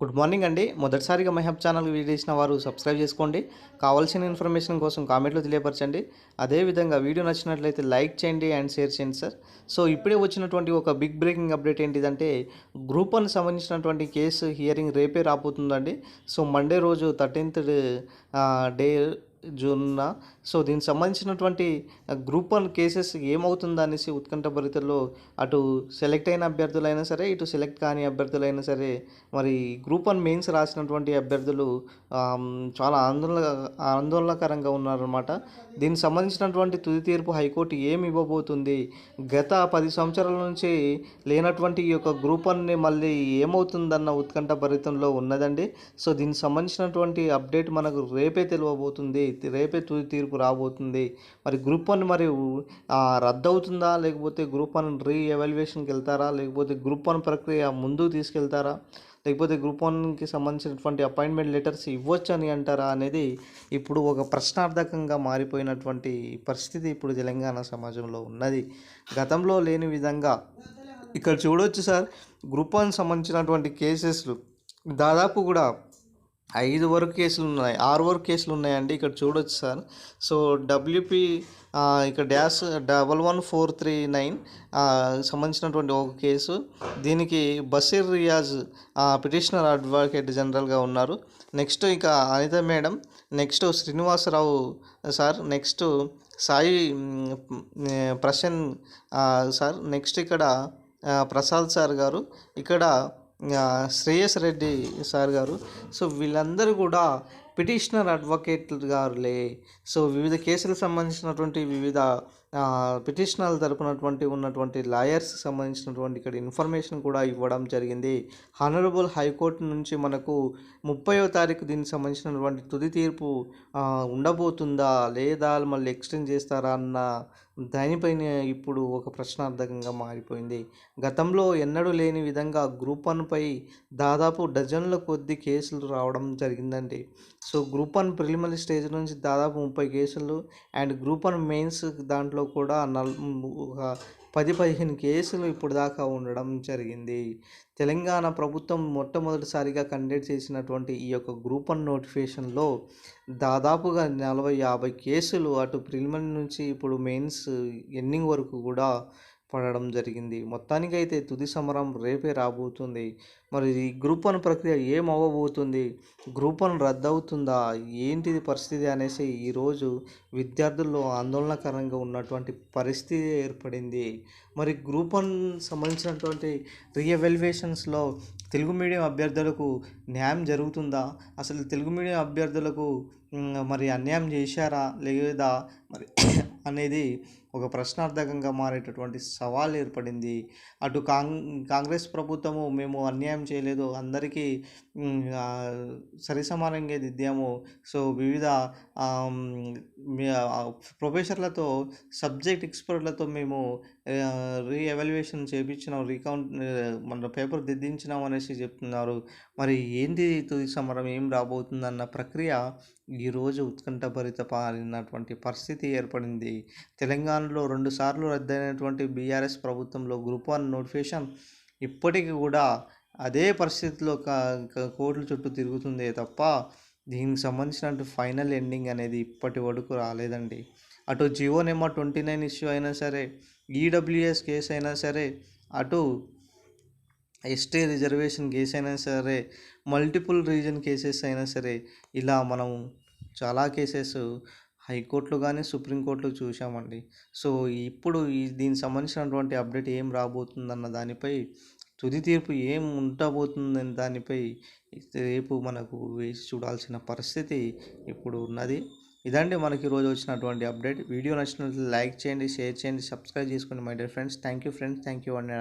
Good morning అండి. మొదటిసారిగా మహబ్ channel video చేసిన వారు సబ్స్క్రైబ్ చేసుకోండి. కావాల్సిన ఇన్ఫర్మేషన్ కోసం కామెంట్లో తెలియపరచండి. అదేవిధంగా వీడియో నచ్చినట్లయితే లైక్ చేయండి అండ్ షేర్ చేయండి సార్. సో ఇప్పుడే వచ్చినటువంటి ఒక బిగ్ బ్రేకింగ్ అప్డేట్ ఏంటిదంటే గ్రూప్ వన్ సంబంధించినటువంటి కేసు హియరింగ్ రేపే రాబోతుందండి. సో మండే రోజు థర్టీన్త్ డే జూన్న. సో దీనికి సంబంధించినటువంటి గ్రూప్ వన్ కేసెస్ ఏమవుతుందా అనేసి ఉత్కంఠ భరితల్లో అటు సెలెక్ట్ అయిన అభ్యర్థులైనా సరే ఇటు సెలెక్ట్ కాని అభ్యర్థులైనా సరే మరి గ్రూప్ వన్ మెయిన్స్ రాసినటువంటి అభ్యర్థులు చాలా ఆందోళన ఆందోళనకరంగా ఉన్నారన్నమాట. దీనికి సంబంధించినటువంటి తుది తీర్పు హైకోర్టు ఏమి ఇవ్వబోతుంది? గత పది సంవత్సరాల నుంచి లేనటువంటి ఈ యొక్క గ్రూప్ వన్ని మళ్ళీ ఏమవుతుందన్న ఉత్కంఠ భరితంలో ఉన్నదండి. సో దీనికి సంబంధించినటువంటి అప్డేట్ మనకు రేపే తెలియబోతుంది. రేపే తుది తీర్పు రాబోతుంది. మరి గ్రూప్ వన్ మరి రద్దు అవుతుందా లేకపోతే గ్రూప్ వన్ రీ ఎవాల్యుయేషన్కి వెళ్తారా? లేకపోతే గ్రూప్ వన్ ప్రక్రియ ముందుకు తీసుకెళ్తారా? లేకపోతే గ్రూప్ వన్కి సంబంధించినటువంటి అపాయింట్మెంట్ లెటర్స్ ఇవ్వచ్చు అని అంటారా? అనేది ఇప్పుడు ఒక ప్రశ్నార్థకంగా మారిపోయినటువంటి పరిస్థితి ఇప్పుడు తెలంగాణ సమాజంలో ఉన్నది. గతంలో లేని విధంగా ఇక్కడ చూడవచ్చు సార్ గ్రూప్ వన్ సంబంధించినటువంటి కేసెస్లు దాదాపు కూడా ఐదు వరకు కేసులు ఉన్నాయి. ఆరు వరకు కేసులు ఉన్నాయండి. ఇక్కడ చూడొచ్చు సార్. సో డబ్ల్యూపి ఇక్కడ dash double one four three nine సంబంధించినటువంటి ఒక కేసు. దీనికి బషీర్ రియాజ్ పిటిషనర్ అడ్వకేట్ జనరల్గా ఉన్నారు. నెక్స్ట్ ఇక Anitha madam next Srinivasa Rao sir next Sai Prasan sir next ఇక్కడ ప్రసాద్ సార్ గారు. ఇక్కడ శ్రేయస్ రెడ్డి సార్ గారు. సో వీళ్ళందరూ కూడా పిటిషనర్ అడ్వకేట్ గారులే సో వివిధ కేసులకు సంబంధించినటువంటి వివిధ పిటిషనర్ తరపునటువంటి ఉన్నటువంటి లాయర్స్ సంబంధించినటువంటి ఇక్కడ ఇన్ఫర్మేషన్ కూడా ఇవ్వడం జరిగింది. హానరబుల్ హైకోర్టు నుంచి మనకు ముప్పయో తారీఖు దీనికి సంబంధించినటువంటి తుది తీర్పు ఉండబోతుందా లేదా మళ్ళీ ఎక్స్టెండ్ చేస్తారా అన్న దానిపైన ఇప్పుడు ఒక ప్రశ్నార్థకంగా మారిపోయింది. గతంలో ఎన్నడూ లేని విధంగా గ్రూప్ వన్పై దాదాపు డజన్ల కొద్ది కేసులు రావడం జరిగిందండి. So group one preliminary stage నుంచి దాదాపు ముప్పై కేసులు అండ్ గ్రూప్ వన్ మెయిన్స్ దాంట్లో కూడా నల్ ఒక పది పదిహేను కేసులు ఇప్పుడు దాకా ఉండడం జరిగింది. తెలంగాణ ప్రభుత్వం మొట్టమొదటిసారిగా కండక్ట్ చేసినటువంటి ఈ యొక్క గ్రూప్ వన్ నోటిఫికేషన్లో దాదాపుగా నలభై యాభై కేసులు అటు ప్రిలిమినరీ నుంచి ఇప్పుడు మెయిన్స్ ఎండింగ్ వరకు కూడా పడడం జరిగింది. మొత్తానికైతే తుది సమరం రేపే రాబోతుంది. మరి ఈ గ్రూప్ వన్ ప్రక్రియ ఏం అవ్వబోతుంది? గ్రూప్ వన్ రద్దవుతుందా? ఏంటిది పరిస్థితి అనేసి ఈరోజు విద్యార్థుల్లో ఆందోళనకరంగా ఉన్నటువంటి పరిస్థితి ఏర్పడింది. మరి గ్రూప్ వన్ సంబంధించినటువంటి రీఎవల్యుయేషన్స్లో తెలుగు మీడియం అభ్యర్థులకు న్యాయం జరుగుతుందా? అసలు తెలుగు మీడియం అభ్యర్థులకు మరి అన్యాయం చేశారా లేదా? మరి అనేది ఒక ప్రశ్నార్థకంగా మారేటటువంటి సవాల్ ఏర్పడింది. అటు కాంగ్ కాంగ్రెస్ ప్రభుత్వము మేము అన్యాయం చేయలేదు. అందరికీ సరిసమానంగా దిద్దాము. సో వివిధ మీ- ప్రొఫెసర్లతో సబ్జెక్ట్ ఎక్స్పర్ట్లతో మేము రీఎవాల్యుయేషన్ చేయించినాం రీకౌంట్ మన పేపర్ దిద్దించినాం అనేసి చెప్తున్నారు. మరి ఏంటి తుది సమరం? ఏం రాబోతుందన్న ప్రక్రియ ఈరోజు ఉత్కంఠభరిత పారినటువంటి పరిస్థితి ఏర్పడింది. తెలంగాణ తెలంగాణలో రెండుసార్లు రద్దయినటువంటి బీఆర్ఎస్ ప్రభుత్వంలో గ్రూప్ వన్ నోటిఫికేషన్ ఇప్పటికీ కూడా అదే పరిస్థితిలో కోర్టుల చుట్టూ తిరుగుతుందే తప్ప దీనికి సంబంధించిన ఫైనల్ ఎండింగ్ అనేది ఇప్పటి వరకు రాలేదండి. అటు GO number twenty nine issue అయినా సరే ఈడబ్ల్యూఎస్ కేసు అయినా సరే అటు ఎస్టీ రిజర్వేషన్ కేసు అయినా సరే మల్టిపుల్ రీజన్ కేసెస్ అయినా సరే ఇలా మనం చాలా కేసెస్ హైకోర్టులో కానీ సుప్రీంకోర్టులో చూసామండి సో ఇప్పుడు ఈ దీనికి సంబంధించినటువంటి అప్డేట్ ఏం రాబోతుందన్న దానిపై తుది తీర్పు ఏం ఉండబోతుందని దానిపై రేపు మనకు వేసి చూడాల్సిన పరిస్థితి ఇప్పుడు ఉన్నది. ఇదండి మనకి ఈరోజు వచ్చినటువంటి అప్డేట్. వీడియో నచ్చినట్లు లైక్ చేయండి షేర్ చేయండి సబ్స్క్రైబ్ చేసుకోండి my dear friends. Thank you friends. Thank you and.